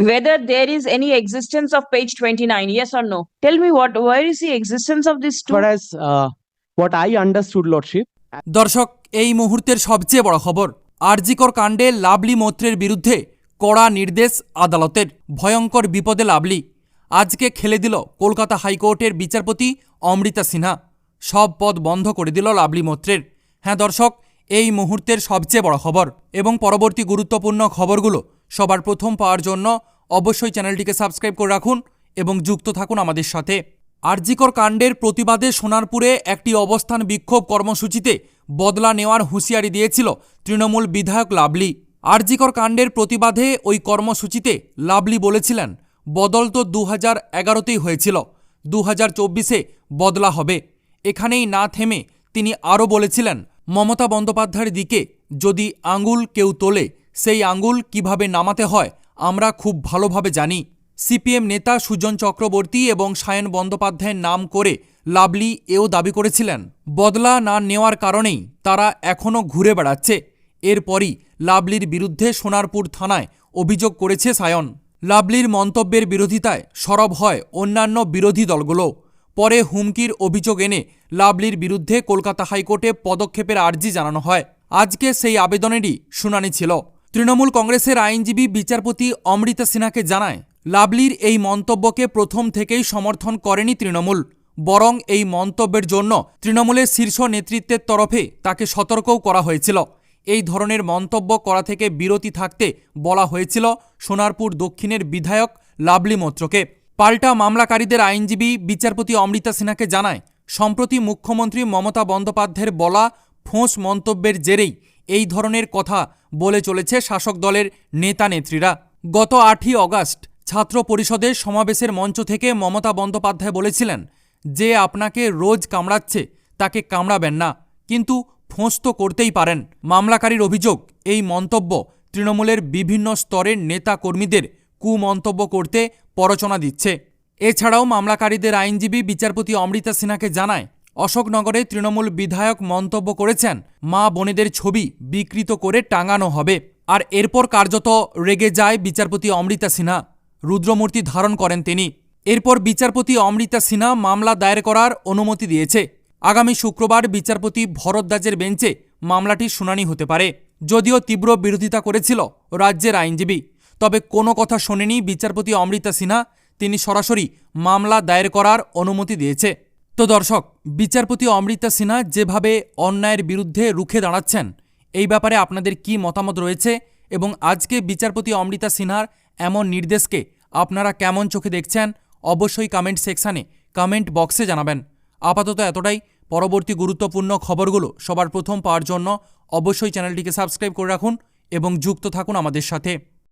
whether there is any existence of page 29 yes or no? Tell me what where is the existence of this two? Far as uh, what I understood, Lordship, দর্শক এই মুহূর্তের সবচেয়ে বড় খবর আরজিকর কাণ্ডে lovely মৈত্রের বিরুদ্ধে কড়া নির্দেশ আদালতের। ভয়ঙ্কর বিপদে লাভলি আজকে খেলে দিল কলকাতা হাইকোর্টের বিচারপতি অমৃতা সিনহা। সব পদ বন্ধ করে দিল লাভলি মৈত্রের। হ্যাঁ দর্শক এই মুহূর্তের সবচেয়ে বড় খবর এবং পরবর্তী গুরুত্বপূর্ণ খবরগুলো সবার প্রথম পাওয়ার জন্য অবশ্যই চ্যানেলটিকে সাবস্ক্রাইব করে রাখুন এবং যুক্ত থাকুন আমাদের সাথে। আরজিকর কাণ্ডের প্রতিবাদে সোনারপুরে একটি অবস্থান বিক্ষোভ কর্মসূচিতে বদলা নেওয়ার হুঁশিয়ারি দিয়েছিল তৃণমূল বিধায়ক লাভলি আরজিকর কাণ্ডের প্রতিবাদে ওই কর্মসূচিতে লাভলি বলেছিলেন, বদল তো দু হাজার এগারোতেই হয়েছিল দু হাজার চব্বিশে বদলা হবে। এখানেই না থেমে তিনি আরও বলেছিলেন, মমতা বন্দ্যোপাধ্যায়ের দিকে যদি আঙুল কেউ তোলে সেই আঙ্গুল কীভাবে নামাতে হয়, আমরা খুব ভালোভাবে জানি। সিপিএম নেতা সুজন চক্রবর্তী এবং সায়ন বন্দ্যোপাধ্যায়ের নাম করে লাভলি এও দাবি করেছিলেন। বদলা না নেওয়ার কারণেই তারা এখনও ঘুরে বেড়াচ্ছে। এরপরই লাভলির বিরুদ্ধে সোনারপুর থানায় অভিযোগ করেছে সায়ন। লাভলির মন্তব্যের বিরোধিতায় সরব হয় অন্যান্য বিরোধী দলগুলো। পরে হুমকির অভিযোগ এনে লাভলির বিরুদ্ধে কলকাতা হাইকোর্টে পদক্ষেপের আর্জি জানানো হয়। আজকে সেই আবেদনেরই শুনানি ছিল। তৃণমূল কংগ্রেসের আইনজীবী বিচারপতি অমৃতা সিনহাকে জানায় লাভলির এই মন্তব্যকে প্রথম থেকেই সমর্থন করেনি তৃণমূল, বরং এই মন্তব্যের জন্য তৃণমূলের শীর্ষ নেতৃত্বের তরফে তাকে সতর্কও করা হয়েছিল। এই ধরনের মন্তব্য করা থেকে বিরতি থাকতে বলা হয়েছিল সোনারপুর দক্ষিণের বিধায়ক লাভলি মৈত্রকে। পাল্টা মামলাকারীদের আইনজীবী বিচারপতি অমৃতা সিনহাকে জানায়, সম্প্রতি মুখ্যমন্ত্রী মমতা বন্দ্যোপাধ্যায়ের বলা ফোঁস মন্তব্যের জেরেই এই ধরনের কথা বলে চলেছে শাসক দলের নেতা নেত্রীরা। গত আটই অগাস্ট ছাত্র পরিষদের সমাবেশের মঞ্চ থেকে মমতা বন্দ্যোপাধ্যায় বলেছিলেন যে আপনাকে রোজ কামড়াচ্ছে, তাকে কামড়াবেন না, কিন্তু ফোঁস তো করতেই পারেন। মামলাকারীর অভিযোগ, এই মন্তব্য তৃণমূলের বিভিন্ন স্তরের নেতা কর্মীদের কুমন্তব্য করতে পরচনা দিচ্ছে। এছাড়াও মামলাকারীদের আইনজীবী বিচারপতি অমৃতা সিনহাকে জানায় অশোকনগরে তৃণমূল বিধায়ক মন্তব্য করেছেন, মা বোনেদের ছবি বিকৃত করে টাঙানো হবে। আর এরপর কার্যত রেগে যায় বিচারপতি অমৃতা সিনহা। রুদ্রমূর্তি ধারণ করেন তিনি। এরপর বিচারপতি অমৃতা সিনহা মামলা দায়ের করার অনুমতি দিয়েছে। আগামী শুক্রবার বিচারপতি ভরদ্বাজের বেঞ্চে মামলাটির শুনানি হতে পারে। যদিও তীব্র বিরোধিতা করেছিল রাজ্যের আইনজীবী। তবে কোনো কথা শোনেনি বিচারপতি অমৃতা সিনহা। তিনি সরাসরি মামলা দায়ের করার অনুমতি দিয়েছে। তো দর্শক বিচারপতি অমৃতা সিনহা যেভাবে অন্যায়ের বিরুদ্ধে রুখে দাঁড়াচ্ছেন, এই ব্যাপারে আপনাদের কি মতামত রয়েছে এবং আজকে বিচারপতি অমৃতা সিনহার এমন নির্দেশকে আপনারা কেমন চোখে দেখছেন, অবশ্যই কমেন্ট সেকশানে কমেন্ট বক্সে জানাবেন। আপাতত এতটাই। পরবর্তী গুরুত্বপূর্ণ খবরগুলো সবার প্রথম পাওয়ার জন্য অবশ্যই চ্যানেলটিকে সাবস্ক্রাইব করে রাখুন এবং যুক্ত থাকুন আমাদের সাথে।